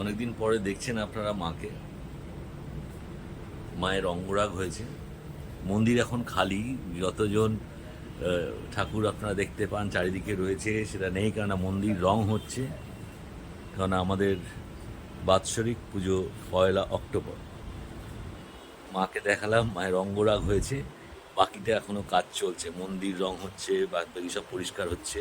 অনেকদিন পরে দেখছেন আপনারা মাকে। মায়ের অঙ্গরাগ হয়েছে। মন্দির এখন খালি। যতজন ঠাকুর আপনারা দেখতে পান, চারিদিকে রয়েছে, সেটা নেই কেননা মন্দির রং হচ্ছে। কারণ আমাদের বাৎসরিক পুজো পয়লা অক্টোবর। মাকে দেখালাম মায়ের অঙ্গরাগ হয়েছে। বাকিটা এখনও কাজ চলছে। মন্দির রং হচ্ছে বাদ বাকি সব পরিষ্কার হচ্ছে।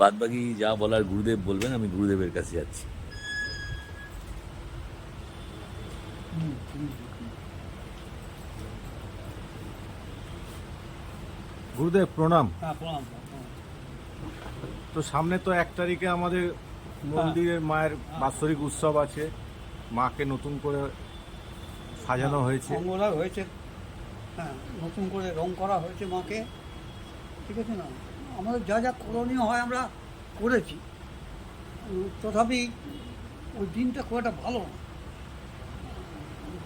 বাদ বাকি যা বলার গুরুদেব বলবেন আমি গুরুদেবের কাছে যাচ্ছি। গুরুদেব হ্যাঁ প্রণাম প্রণাম। তো সামনে তো এক তারিখে আমাদের মন্দিরের মায়ের বাৎসরিক উৎসব আছে। মাকে নতুন করে সাজানো হয়েছে। অঙ্গরাগ হয়েছে। হ্যাঁ নতুন করে রং করা হয়েছে মাকে। ঠিক আছে না? আমাদের যা যা করণীয় হয় আমরা করেছি। তথাপি ওই দিনটা খুব একটা ভালো না।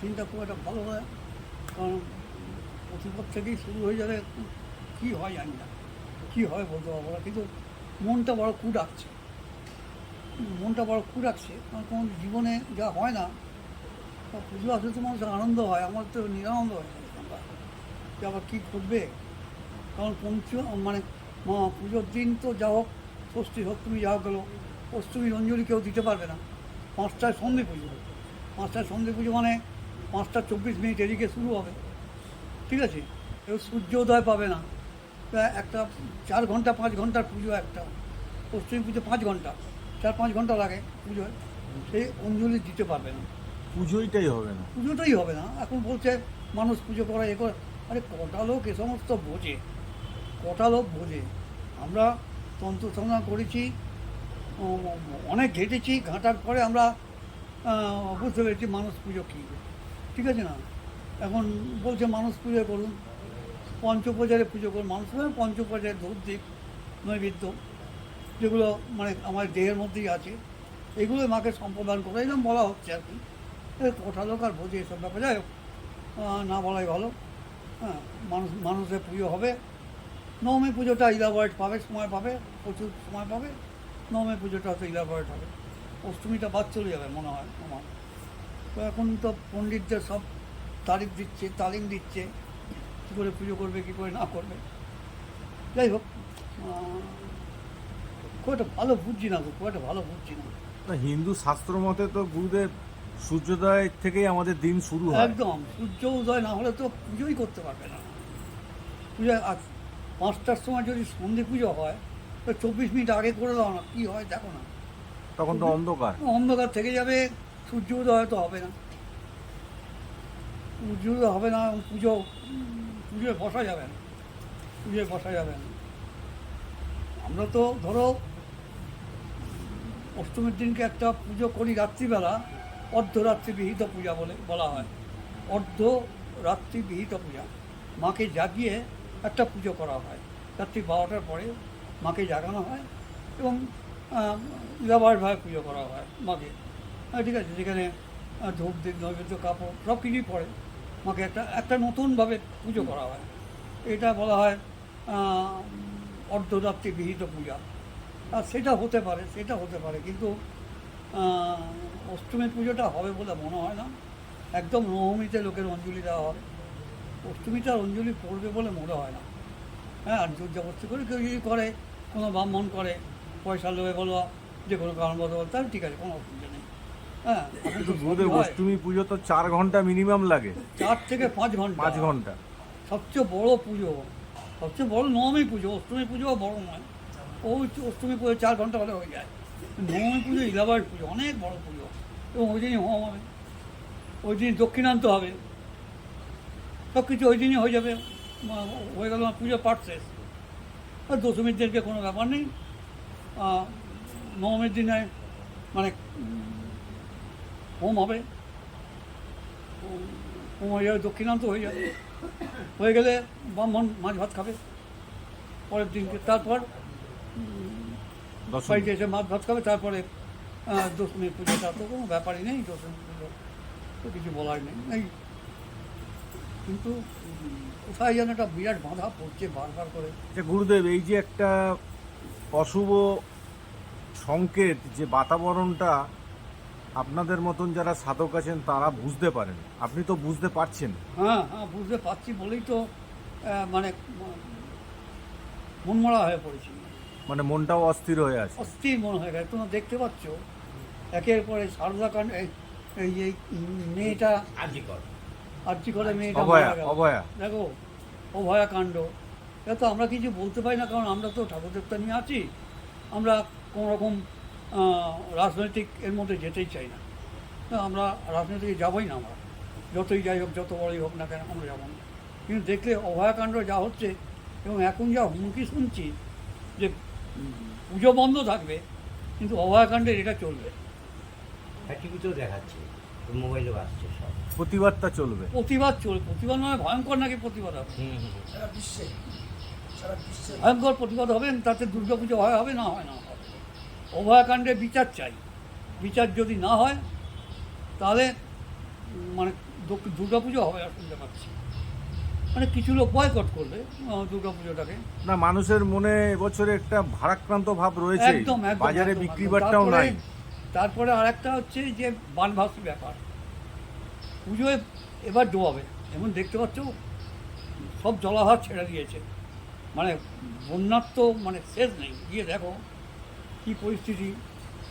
দিনটা খুব একটা ভালো নয় কারণ প্রতিপদ থেকেই শুরু হয়ে যাবে। কী হয় জানি না। কী হয় বলতে পারব না কিন্তু মনটা বড় কু ডাকছে মনটা বড় কু ডাকছে কারণ কোনো জীবনে যা হয় না পুজো আসলে তো মানুষের আনন্দ হয়, আমার তো নিরানন্দ হয়ে যে আবার কী ঘটবে? কারণ পঞ্চ মানে মা পুজোর দিন তো যা হোক, ষষ্ঠী সপ্তমী যা গেলো অষ্টমীর অঞ্জলি কেউ দিতে পারবে না। পাঁচটায় সন্ধে পুজো পাঁচটায় সন্ধে পুজো মানে পাঁচটা চব্বিশ মিনিট এদিকে শুরু হবে। ঠিক আছে? কেউ সূর্যোদয় পাবে না। একটা চার ঘণ্টা, পাঁচ ঘণ্টার পুজো একটা। অষ্টমী পুজো পাঁচ ঘণ্টা। চার পাঁচ ঘণ্টা লাগে পুজোয়। সেই অঞ্জলি দিতে পারবে না। পুজোইটাই হবে না। পুজোটাই হবে না। এখন বলছে মানুষ পুজো করা এ করে। আরে কটা লোক এ সমস্ত বোঝে। কটা লোক বোঝে। আমরা তন্ত্র সাধনা করেছি অনেক ঘেটেছি ঘাঁটার পরে আমরা বুঝতে পেরেছি মানুষ পুজো কী। ঠিক আছে না? এখন বলছে মানুষ পুজো করুন। পঞ্চপূজারে পুজো করুন। মানুষ পঞ্চপূজায় ধূপ দ্বীপ নৈবেদ্য। যেগুলো মানে আমার দেহের মধ্যেই আছে এগুলো মাকে সম্প্রদান করে, এরকম বলা হচ্ছে আর কি। কটা লোক আর বোঝে এসব ব্যাপার, যাই হোক না বলাই ভালো। হ্যাঁ মানুষ মানুষের পুজো হবে। নবমী পুজোটা ইলাবরেট পাবে, সময় পাবে, প্রচুর সময় পাবে। নবমী পুজোটা হয়তো ইলাবরেট হবে। অষ্টমীটা বাদ চলে যাবে মনে হয় আমার। তো এখন তো পণ্ডিতদের সব তারিখ দিচ্ছে, তালিম দিচ্ছে। কী করে পুজো করবে, কী করে না করবে। যাই হোক খুব একটা ভালো বুঝছি না খুব একটা ভালো বুঝছি না। হিন্দু শাস্ত্র মতে তো গুরুদেব সূর্যোদয় থেকেই আমাদের দিন শুরু হয়। একদম সূর্য উদয় না হলে তো পুজোই করতে পারবে না। পুজো পাঁচটার সময় যদি সন্ধে পুজো হয় তো চব্বিশ মিনিট আগে করে দাও না কী হয় দেখো না। তখন তো অন্ধকার। অন্ধকার থেকে যাবে সূর্য উদয় হয়তো হবে না। সূর্য উদয় হবে না পুজো পুজোয় বসা যাবে না। পুজোয় বসা যাবে না। আমরা তো ধরো অষ্টমীর দিনকে একটা পুজো করি রাত্রিবেলা, অর্ধরাত্রি বিহিত পূজা বলে, বলা হয়। অর্ধ রাত্রি বিহিত পূজা। মাকে জাগিয়ে একটা পুজো করা হয়। রাত্রি বারোটার পরে মাকে জাগানো হয় এবং ব্যবহারভাবে পুজো করা হয় মাকে। ঠিক আছে, যেখানে ধূপ দিক নৈবেদ্য, কাপড় সব কিছুই পড়ে। মাকে একটা একটা নতুনভাবে পুজো করা হয়। এটা বলা হয় অর্ধরাত্রি বিহিত পূজা। সেটা হতে পারে সেটা হতে পারে। কিন্তু অষ্টমী পুজোটা হবে বলে মনে হয় না। একদম নবমীতে লোকের অঞ্জলি দেওয়া হবে। অষ্টমীটার অঞ্জলি পড়বে বলে মনে হয় না। হ্যাঁ আর জোর জবরদস্তি করে কেউ যদি করে কোনো ব্রাহ্মণ করে পয়সা লোভে বলো যে কোনো কারণ বলো তাহলে ঠিক আছে কোনো অসুবিধা নেই। হ্যাঁ হয়। অষ্টমী পুজো তো চার ঘণ্টা মিনিমাম লাগে। চার থেকে পাঁচ ঘণ্টা। পাঁচ ঘণ্টা। সবচেয়ে বড় পুজো সবচেয়ে বড় নবমী পুজো অষ্টমী পুজো বড় নয়। ও অষ্টমী পুজো চার ঘণ্টা হলে হয়ে যায়। নবমী পুজো, ইলাবার পুজো, অনেক বড় পুজো। এবং ওই দিনই হোম হবে। ওই দিন দক্ষিণান্ত হবে। সব কিছু ওই দিনই হয়ে যাবে। হয়ে গেল আমার পুজো পাঠ শেষ। আর দশমীর দিনকে কোনো ব্যাপার নেই। নবমীর দিনে মানে হোম হবে। হোম হয়ে যাবে দক্ষিণান্ত হয়ে যাবে। হয়ে গেলে ব্রাহ্মণ মাছ ভাত খাবে। পরের দিনকে, তারপর বাড়িতে এসে মাছ ভাত খাবে তারপরে দশমী পুজোটা তো কোনো ব্যাপারই নেই দশমী পুজো। তো কিছু বলার নেই। এই কিন্তু কোথায় যেন একটা বিরাট বাধা পড়ছে বারবার করে। আচ্ছা গুরুদেব এই যে একটা অশুভ সংকেত যে বাতাবরণটা আপনাদের মতন যারা সাধক আছেন তারা বুঝতে পারেন। আপনি তো বুঝতে পারছেন। হ্যাঁ হ্যাঁ বুঝতে পারছি বলেই তো মানে মনমরা হয়ে পড়েছি। মানে মনটাও অস্থির হয়ে আছে। অস্থির মনে হয়ে গেছে। তোমরা দেখতে পাচ্ছ একের পরে সারদা কাণ্ড এই- এই যে মেয়েটা আর্জি করে মেয়েটা অভয়া। অভয়া। দেখো অভয়া কাণ্ড। এটা তো আমরা কিছু বলতে পারি না কারণ আমরা তো ঠাকুর দেবতা নিয়ে আছি। আমরা কোনো রকম রাজনৈতিক এর মধ্যে যেতেই চাই না। আমরা রাজনীতিকে যাবোই না আমরা। যতই যাই হোক যত বড়ই হোক না কেন আমরা যাব না। কিন্তু দেখলে অভয়াকাণ্ড যা হচ্ছে এবং এখন যা হুমকি শুনছি যে পুজো বন্ধ থাকবে কিন্তু অভয়াকাণ্ডের এটা চলবে। হ্যাঁ টিভিতেও দেখাচ্ছে মোবাইলেও আসছে সব। প্রতিবাদটা চলবে। প্রতিবাদ চলবে প্রতিবাদ মানে ভয়ঙ্কর নাকি প্রতিবাদ হবে? ভয়ঙ্কর প্রতিবাদ হবে তাতে দুর্গাপুজো হয় হবে না হয় না হবে অভয়াকাণ্ডে বিচার চাই। বিচার যদি না হয় তাহলে মানে দু- দুর্গাপুজো হবে আর শুনতে পাচ্ছি। মানে কিছু লোক বয়কট করবে আহ, দুর্গাপুজোটাকে। না মানুষের মনে এবছরে একটা ভারাক্রান্ত ভাব রয়েছে। একদম বাজারে বিক্রি। বাট্টাও তারপরে- নাই। তারপরে আরেকটা হচ্ছে যে বানভাসি ব্যাপার। পুজোয় এবার ডোবাবে। এমন দেখতে পাচ্ছ সব জলাধার ছেড়ে দিয়েছে। মানে বন্যার তো মানে শেষ নেই। গিয়ে দেখো কি পরিস্থিতি।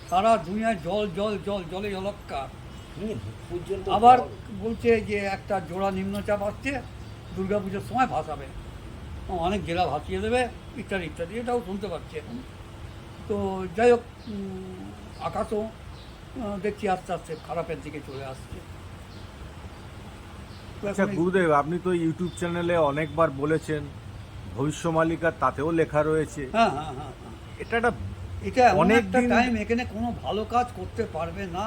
সারা দুনিয়ায় জল জল জল জলে জলক্কা আবার বলছে যে একটা জোড়া নিম্নচাপ আসছে। দুর্গাপুজোর সময় ভাসাবে। অনেক জেলা ভাসিয়ে দেবে ইত্যাদি ইত্যাদি এটাও শুনতে পাচ্ছি এখন। তো যাই হোক আকাশও দেখছি আস্তে আস্তে খারাপের দিকে চলে আসছে। আচ্ছা গুরুদেব আপনি তো ইউটিউব চ্যানেলে অনেকবার বলেছেন ভবিষ্যমালিকা তাতেও লেখা রয়েছে। হ্যাঁ হ্যাঁ হ্যাঁ হ্যাঁ। এটা একটা এটা এমন অনেক টাইম এখানে কোনো ভালো কাজ করতে পারবে না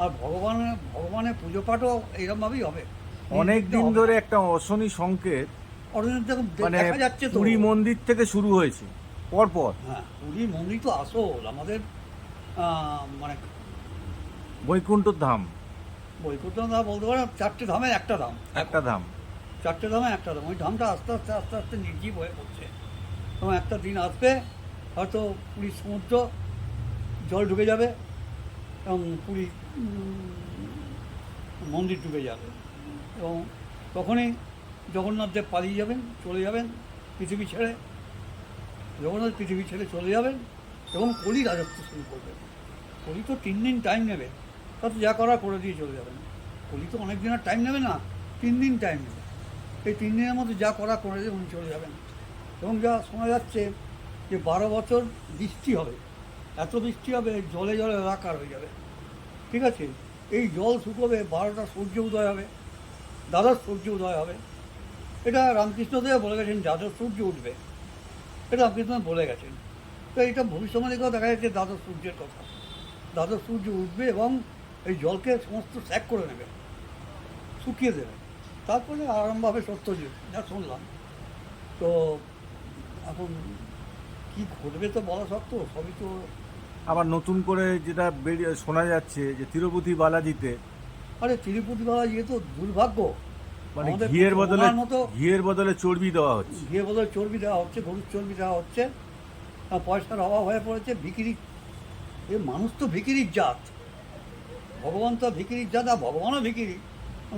আর ভগবানের ভগবানের পুজো পাঠও এইরকমভাবেই হবে। অনেক দিন ধরে একটা অশনি সংকেত মানে দেখা যাচ্ছে তো। পুরী মন্দির থেকে শুরু হয়েছে পরপর। হ্যাঁ পুরী মন্দির তো আসল আমাদের মানে বৈকুণ্ঠ ধাম। বৈকুণ্ঠ ধাম বলতে পারো চারটে ধামের একটা ধাম। একটা ধাম। চারটে ধামে একটা ধাম। ওই ধামটা আস্তে আস্তে আস্তে আস্তে নির্জীব হয়ে পড়ছে। এবং একটা দিন আসবে হয়তো পুরীর সমুদ্র জল ঢুকে যাবে এবং পুরী মন্দির ডুবে যাবে। এবং তখনই জগন্নাথদেব পালিয়ে যাবেন, চলে যাবেন পৃথিবী ছেড়ে। জগন্নাথ পৃথিবী ছেড়ে চলে যাবেন এবং কলি রাজত্ব শুরু করবেন। কলি তো তিন দিন টাইম নেবে। তাতে যা করা করে দিয়ে চলে যাবেন। কলি তো অনেক দিন আর টাইম নেবে না, তিন দিন টাইম নেবে। এই তিন দিনের মধ্যে যা করা করে দিয়ে উনি চলে যাবেন। এবং যা শোনা যাচ্ছে যে বারো বছর বৃষ্টি হবে। এত বৃষ্টি হবে, জলে জলে এলাকার হয়ে যাবে। ঠিক আছে? এই জল শুকোবে, বারোটা সূর্য উদয় হবে। দ্বাদশ সূর্য উদয় হবে। এটা রামকৃষ্ণদেব বলে গেছেন দ্বাদশ সূর্য উঠবে। এটা রামকৃষ্ণ বলে গেছেন। তো এইটা ভবিষ্যৎবাণীকেও দেখা যাচ্ছে দ্বাদশ সূর্যের কথা। দ্বাদশ সূর্য উঠবে এবং এই জলকে সমস্ত স্যাক করে নেবে, শুকিয়ে দেবে। তারপরে আরামভাবে সত্যযুগ যা শুনলাম। তো এখন কি ঘটবে তো বলা শক্ত সবই তো আবার নতুন করে যেটা বেরিয়ে শোনা যাচ্ছে যে তিরুপতি বালাজিতে আরে তিরুপতি বাবা ইয়ে তো দুর্ভাগ্য। মানে ঘিয়ের বদলে মতো ঘিয়ের বদলে চর্বি দেওয়া হচ্ছে। ঘিয়ে বদলে চর্বি দেওয়া হচ্ছে গরুর চর্বি দেওয়া হচ্ছে। পয়সার অভাব হয়ে পড়েছে ভিকিরি এ মানুষ তো ভিকিরির জাত। ভগবান তো ভিকিরির জাত আর ভগবানও ভিকিরি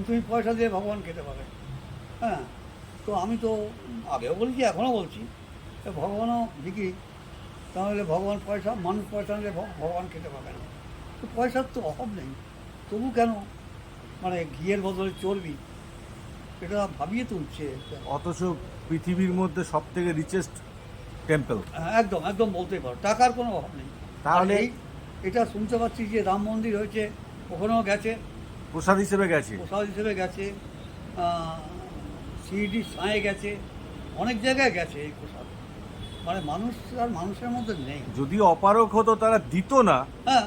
তুমি পয়সা দিয়ে ভগবান খেতে পাবে হ্যাঁ তো আমি তো আগেও বলছি এখনও বলছি ভগবানও ভিকিরি তাহলে ভগবান পয়সা মানুষ পয়সা নিলে ভগ- ভগবান খেতে পাবে না। তো পয়সার তো অভাব নেই। তবু কেন মানে ঘিয়ের বদলে চর্বি এটা ভাবিয়ে তুলছে। অথচ পৃথিবীর মধ্যে সব থেকে রিচেস্ট টেম্পল একদম একদম বলতেই পারো টাকার কোনো অভাব নেই। তাহলে- এটা শুনতে পাচ্ছি যে রাম মন্দির হয়েছে ওখানেও গেছে। প্রসাদ হিসেবে গেছে। প্রসাদ হিসেবে গেছে সিইডি সাঁয়ে গেছে অনেক জায়গায় গেছে এই প্রসাদ। মানে মানুষ আর মানুষের মধ্যে নেই। যদি অপারক হতো তারা দিত না হ্যাঁ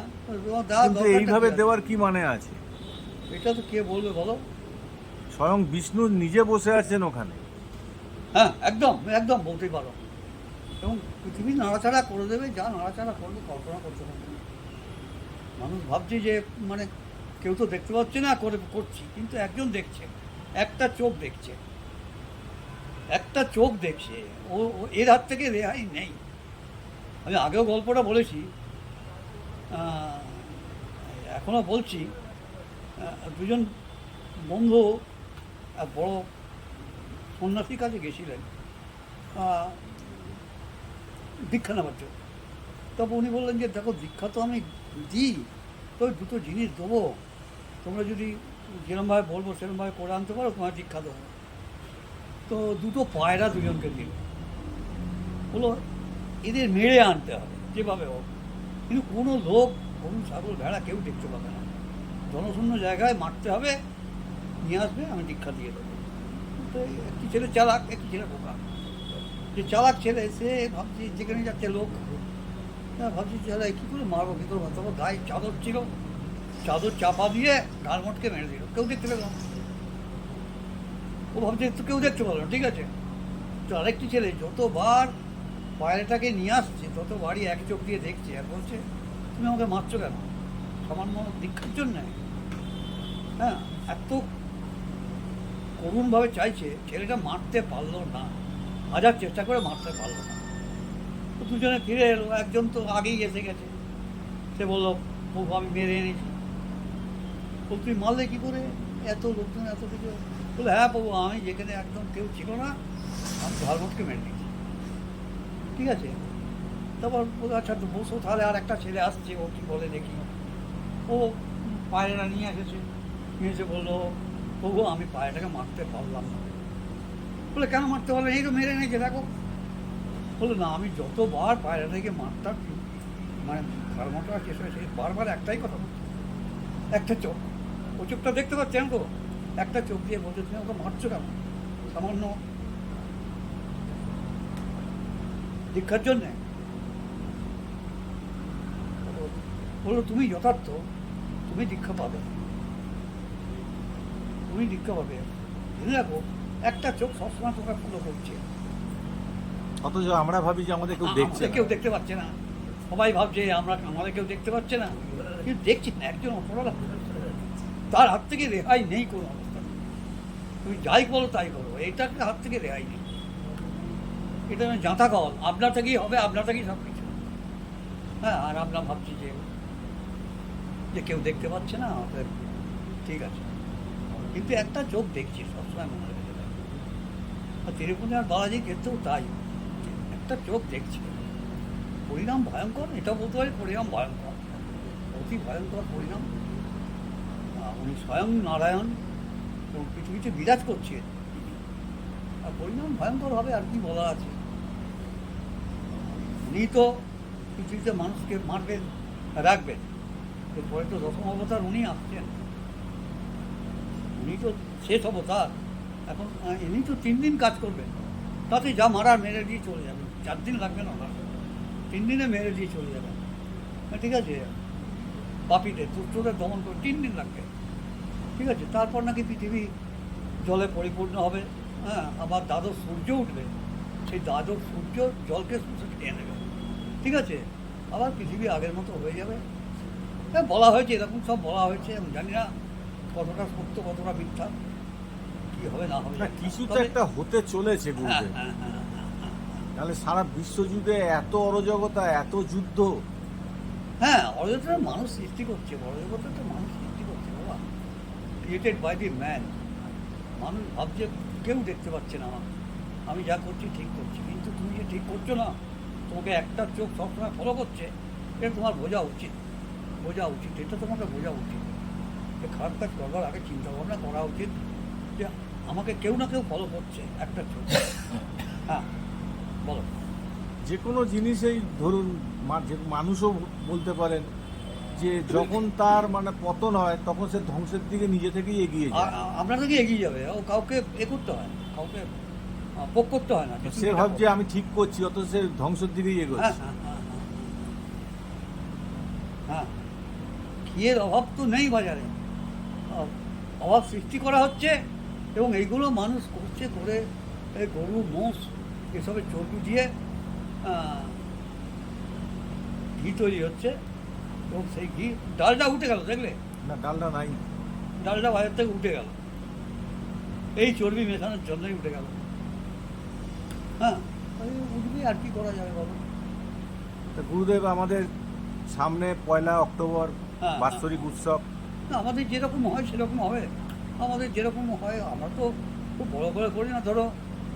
এইভাবে দেওয়ার কি মানে আছে? এটা তো কে বলবে বলো? স্বয়ং বিষ্ণু নিজে বসে আছেন ওখানে। হ্যাঁ একদম একদম বলতেই পারো। এবং পৃথিবী নাড়াচাড়া করে দেবে যা নাড়াচাড়া করবে কল্পনা করতে পারবে না। মানুষ ভাবছে যে মানে কেউ তো দেখতে পাচ্ছে না করে করছি কিন্তু একজন দেখছে একটা চোখ দেখছে। একটা চোখ দেখছে ও এর হাত থেকে রেহাই নেই। আমি আগেও গল্পটা বলেছি এখনও বলছি দুজন বন্ধু বড় সন্ন্যাসীর কাছে গেছিলেন দীক্ষা নেওয়ার জন্য। তবে উনি বললেন যে, দেখো, দীক্ষা তো আমি দিই তো দুটো জিনিস দেবো। তোমরা যদি যেরমভাবে বলব, সেরমভাবে করে আনতে পারো, তোমার দীক্ষা দেবো। তো দুটো পায়রা দুজনকে দিল। বলো এদের মেরে আনতে হবে, যেভাবে হোক। কিন্তু কোনো লোক, গরু, ছাগল, ভেড়া কেউ দেখতে পাবে না। জনশূন্য জায়গায় মারতে হবে, নিয়ে আসবে, আমি দীক্ষা দিয়ে দেবো। তো একটি ছেলে চালাক, একটি ছেলে বোকা। যে চালাক ছেলে, সে ভাবছি যেখানে যাচ্ছে লোক। হ্যাঁ ভাবছি ছেলে কী করে মারবো? কী করে মারতে পারব গায়ে চাদর ছিল। চাদর চাপা দিয়ে গাল মটকে মেরে দিল। কেউ দেখতে পেল ও ভাবছে, তো কেউ দেখতে পারল ঠিক আছে? তো আরেকটি ছেলে যতবার পায়রাটাকে নিয়ে আসছে, ততবারই এক চোখ দিয়ে দেখছে আর বলছে, তুমি আমাকে মারছো কেন? সামান্য দীক্ষার জন্যে। হ্যাঁ এত করুণভাবে চাইছে, ছেলেটা মারতে পারল না। হাজার চেষ্টা করে মারতে পারল না। তো দুজনে ফিরে এলো, একজন তো আগেই এসে গেছে। সে বলল, প্রভু, আমি মেরে এনেছি। বল তুই মারলে কী করে? এত লোকজন, এত কিছু। বলে হ্যাঁ প্রভু, আমি যেখানে একদম কেউ ছিল না, আমি ধর্মটকে মেরে দিয়েছি ঠিক আছে? তারপর আচ্ছা বসো তাহলে, আর একটা ছেলে আসছে, ও কি বলে দেখি। ও পায়রা নিয়ে এসেছে। নিয়ে এসে বলল প্রভু আমি পায়রাটাকে মারতে পারলাম না। বলে, কেন মারতে পারল? এই তো মেরে নিয়েছে, দেখো। বলল, না, আমি যতবার পায়রাটাকে মারতাম মানে ধর্মটা শেষ হয়েছে। বারবার একটাই কথা বলতো একটা চোখ। ও চোখটা দেখতে পাচ্ছেন তো। একটা চোখ দিয়ে বলছে, তুমি ওকে মারছো কেন? সামান্য দীক্ষার জন্যে বলল তুমি যথার্থ তুমি দীক্ষা পাবে। তুমি দীক্ষা পাবে। জেনে রাখো একটা চোখ সবসময় তোমাকে ফলো করছে। অথচ আমরা ভাবি যে আমাদের কেউ দেখছে কেউ দেখতে পাচ্ছে না। সবাই ভাবছে আমরা আমাদের কেউ দেখতে পাচ্ছে না। কিন্তু দেখছি না একজন অপরাধ। তার হাত থেকে রেহাই নেই কোনো অবস্থা। তুমি যাই বলো তাই করো। এটার হাত থেকে রেহাই নেই। এটা জাঁতা কল। আপনার থেকেই হবে আপনার থেকেই সব কিছু হ্যাঁ আর আমরা ভাবছি যে যে কেউ দেখতে পাচ্ছে না অতএব ঠিক আছে। কিন্তু একটা চোখ দেখছি, সবসময় মনে রেখে। আর তিরুপতি আর বালাজির ক্ষেত্রেও তাই। একটা চোখ দেখছি। পরিণাম ভয়ঙ্কর, এটা বলতে পারি পরিণাম ভয়ঙ্কর। অতি ভয়ঙ্কর পরিণাম। উনি স্বয়ং নারায়ণ পৃথিবীতে বিরাজ করছেন আর পরিণাম ভয়ঙ্কর হবে আর কি বলা আছে। উনি তো পৃথিবীতে মানুষকে মারবেন, রাখবেন। এরপরে তো দশম অবতার উনি আসছেন উনি তো শেষ অবতার। এখন ইনি তো তিন দিন কাজ করবেন। তাতে যা মারার মেরে দিয়ে চলে যাবেন। চার দিন লাগবে না ওনার তিন দিনে মেরে দিয়ে চলে যাবেন। হ্যাঁ, ঠিক আছে? পাপিদের দুষ্টদের দমন করে তিন দিন লাগবে। ঠিক আছে? তারপর নাকি পৃথিবী জলে পরিপূর্ণ হবে। হ্যাঁ আবার দ্বাদশ সূর্য উঠবে। সেই দ্বাদশ সূর্য জলকে শুষে খেয়ে নেবে। ঠিক আছে? আবার পৃথিবী আগের মতো হয়ে যাবে। বলা হয়েছে এরকম সব বলা হয়েছে আমি জানি না কতটা সত্য কতটা মিথ্যা কি হবে না হবে। কিছু তো একটা হতে চলেছে হ্যাঁ, গুরুদেব হ্যাঁ, হ্যাঁ, হ্যাঁ, হ্যাঁ। তাহলে সারা বিশ্বযুগে এত অরাজকতা এত যুদ্ধ। হ্যাঁ অযোধ্যার মানুষ সৃষ্টি করছে অযোধ্যা তো মানুষ সৃষ্টি করছে বাবা। ক্রিয়েটেড বাই দি ম্যান মানুষ ভাবছে কেউ দেখতে পাচ্ছে না। আমাকে আমি যা করছি ঠিক করছি। কিন্তু তুমি যে ঠিক করছ না তোমাকে একটা চোখ সবসময় ফলো করছে এটা তোমার বোঝা উচিত। বোঝা উচিত এটা তোমাকে বোঝা উচিত। যে খারাপ কাজ করবার আগে চিন্তা ভাবনা করা উচিত যে আমাকে কেউ না কেউ ফলো করছে একটা চোখ হ্যাঁ বলো। যে কোনো জিনিসেই ধরুন মানুষও বলতে পারেন যে যখন তার মানে পতন হয় তখন সে ধ্বংসের দিকে নিজে থেকেই এগিয়ে যায়। আ- আমরা থেকে এগিয়ে যাবে ও কাউকে এ করতে হয় কাউকে পোক করতে হয় না সে ভাবছে আমি ঠিক করছি অত সে ধ্বংসের দিকেই হ্যাঁ। এগোচ্ছে হ্যাঁ। হ্যাঁ, হ্যাঁ অভাব তো নেই বাজারে। অভাব সৃষ্টি করা হচ্ছে এবং এইগুলো মানুষ করছে করে এই গরু মোষ এসবের চর্বি দিয়ে ঘি তৈরি হচ্ছে এবং সেই ঘি ডালটা উঠে গেল দেখলে? না ডালটা নাই। ডালটা বাজার থেকে উঠে গেল। এই চর্বি মেশানোর জন্যই উঠে গেল। হ্যাঁ ওই উঠবি আর কি করা যাবে বাবা তা গুরুদেব আমাদের সামনে পয়লা অক্টোবর বাৎসরিক উৎসব। আমাদের যেরকম হয় সেরকম হবে। আমাদের যেরকম হয় আমরা তো খুব বড় করে করি না। ধরো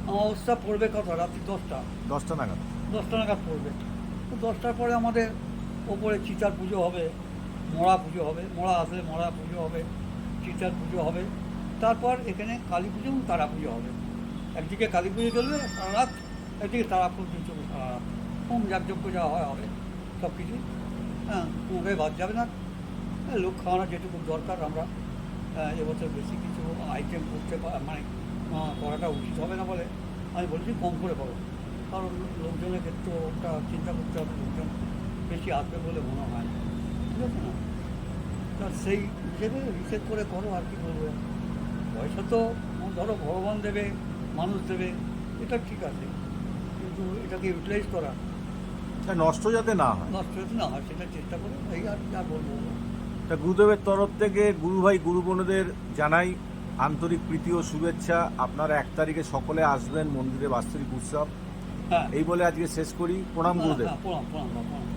অবস্থা পড়বে কত? রাত্রি দশটা। দশটা নাগাদ। দশটা নাগাদ পড়বে। তো দশটার পরে আমাদের ওপরে চিতার পুজো হবে মড়া পুজো হবে। মড়া আসলে মড়া পুজো হবে চিতার পুজো হবে। তারপর এখানে কালী পুজো এবং তারা পুজো হবে। একদিকে কালী পুজো চলবে সারা রাত একদিকে তারা পুজো চলবে সারা রাত। হোম যাগযজ্ঞ যা হয় হবে। সব কিছু হ্যাঁ কোনোটাই বাদ যাবে না। হ্যাঁ, লোক খাওয়ানো যেটুকু দরকার আমরা এবছর বেশি কিছু আইটেম করতে মানে করাটা উচিত হবে না বলে আমি বলছি কম করে করো। কারণ লোকজনের ক্ষেত্রে ওটা চিন্তা করতে হবে লোকজন বেশি আসবে বলে মনে হয় না। ঠিক আছে না? তা সেই হিসেবে হিসেব করে করো আর কি বলব। পয়সা তো ধরো ভগবান দেবে মানুষ দেবে এটা ঠিক আছে। কিন্তু এটাকে ইউটিলাইজ করা নষ্ট যাতে না হয়। নষ্ট যাতে না হয় সেটা চেষ্টা করো এই আর যা বলব। তা গুরুদেবের তরফ থেকে গুরুভাই গুরু বোনদের জানাই আন্তরিক প্রীতি ও শুভেচ্ছা। আপনারা এক তারিখে সকলে আসবেন মন্দিরে বাস্তরিক উৎসব। হ্যাঁ। এই বলে আজকে শেষ করি। প্রণাম হ্যাঁ, গুরুদেব। হ্যাঁ, প্রণাম প্রণাম।